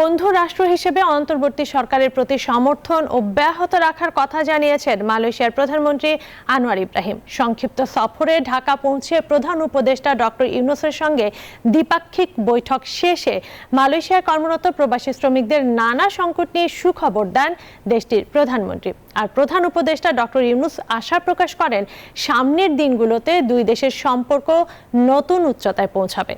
বন্ধু রাষ্ট্র হিসেবে অন্তর্বর্তী সরকারের প্রতি সমর্থন অব্যাহত রাখার কথা জানিয়েছেন মালয়েশিয়ার প্রধানমন্ত্রী আনোয়ার ইব্রাহিম। সংক্ষিপ্ত সফরে ঢাকা পৌঁছে প্রধান উপদেষ্টা ডক্টর ইউনুসের সঙ্গে দ্বিপাক্ষিক বৈঠক শেষে মালয়েশিয়ায় কর্মরত প্রবাসী শ্রমিকদের নানা সংকট নিয়ে সুখবর দেন দেশটির প্রধানমন্ত্রী। আর প্রধান উপদেষ্টা ডক্টর ইউনুস আশা প্রকাশ করেন, সামনের দিনগুলোতে দুই দেশের সম্পর্ক নতুন উচ্চতায় পৌঁছাবে।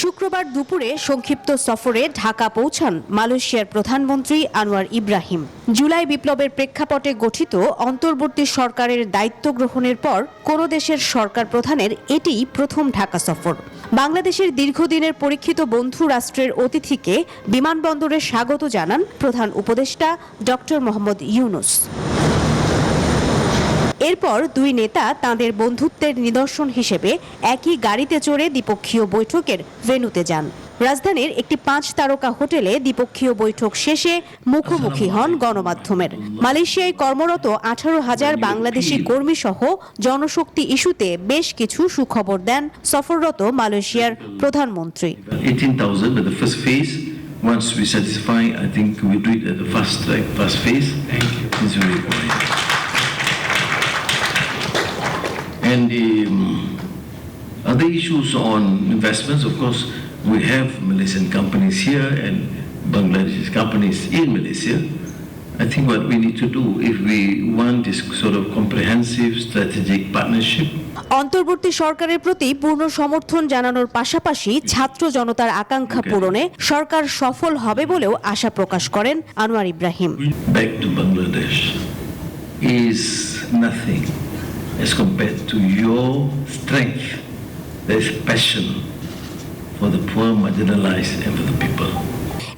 শুক্রবার দুপুরে সংক্ষিপ্ত সফরে ঢাকা পৌঁছান মালয়েশিয়ার প্রধানমন্ত্রী আনোয়ার ইব্রাহিম। জুলাই বিপ্লবের প্রেক্ষাপটে গঠিত অন্তর্বর্তী সরকারের দায়িত্ব গ্রহণের পর কোনো দেশের সরকার প্রধানের এটিই প্রথম ঢাকা সফর। বাংলাদেশের দীর্ঘদিনের পরীক্ষিত বন্ধু রাষ্ট্রের অতিথিকে বিমানবন্দরে স্বাগত জানান প্রধান উপদেষ্টা ডক্টর মোহাম্মদ ইউনুস। এরপর দুই নেতা তাঁদের বন্ধুত্বের নিদর্শন হিসেবে একই গাড়িতে চড়ে দ্বিপক্ষীয় বৈঠকের ভেন্যুতে যান রাজধানীর একটি পাঁচ তারকা হোটেলে দ্বিপক্ষীয় বৈঠক শেষে মুখোমুখি হন গণমাধ্যমের মালয়েশিয়ায় কর্মরত আঠারো হাজার বাংলাদেশি কর্মী সহ জনশক্তি ইস্যুতে বেশ কিছু সুখবর দেন সফররত মালয়েশিয়ার প্রধানমন্ত্রী 18,000 at the first phase. Once we satisfy, I think we do it at the fast track, fast phase. Thank you. It's very important. And the um, other issues on investments, of course, we have Malaysian companies here and Bangladeshi companies in Malaysia. I think what we need to do if we want this sort of comprehensive strategic partnership অন্তর্বর্তী সরকারের প্রতি পূর্ণ সমর্থন জানানোর পাশাপাশি ছাত্র জনতার আকাঙ্ক্ষা পূরণে সরকার সফল হবে বলেও আশা প্রকাশ করেন Anwar Ibrahim back to Bangladesh is nothing as compared to your strength. there's passion for the poor marginalized and for the people.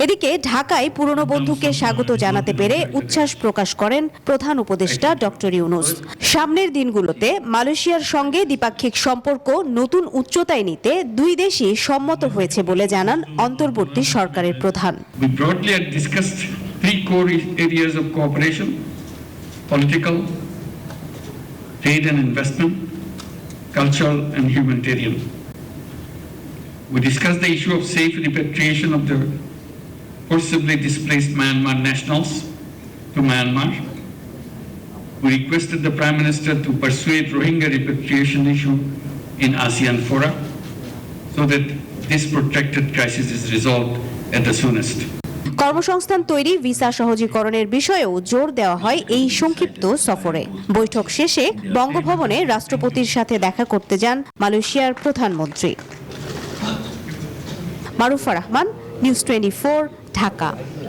এদিকে ঢাকায় পুরনো বন্ধুকে স্বাগত জানাতে পেরে উচ্ছ্বাস প্রকাশ করেন প্রধান উপদেষ্টা ডক্টর ইউনুস সামনের দিনগুলোতে মালয়েশিয়ার সঙ্গে দ্বিপাক্ষিক সম্পর্ক নতুন উচ্চতায় নিতে দুই দেশই সম্মত হয়েছে বলে জানান অন্তর্বর্তী সরকারের প্রধান cultural, and humanitarian. We discussed the issue of safe repatriation of the forcibly displaced Myanmar nationals to Myanmar. We requested the Prime Minister to persuade Rohingya repatriation issue in ASEAN fora so that this protracted crisis is resolved at the soonest. কর্মসংস্থান তৈরি, visa সহজীকরণের বিষয়েও জোর দেওয়া হয় এই সংক্ষিপ্ত সফরে। বৈঠক শেষে বঙ্গভবনে রাষ্ট্রপতির সাথে দেখা করতে যান মালয়েশিয়ার প্রধানমন্ত্রী। Marufa Rahman, news twenty Dhaka.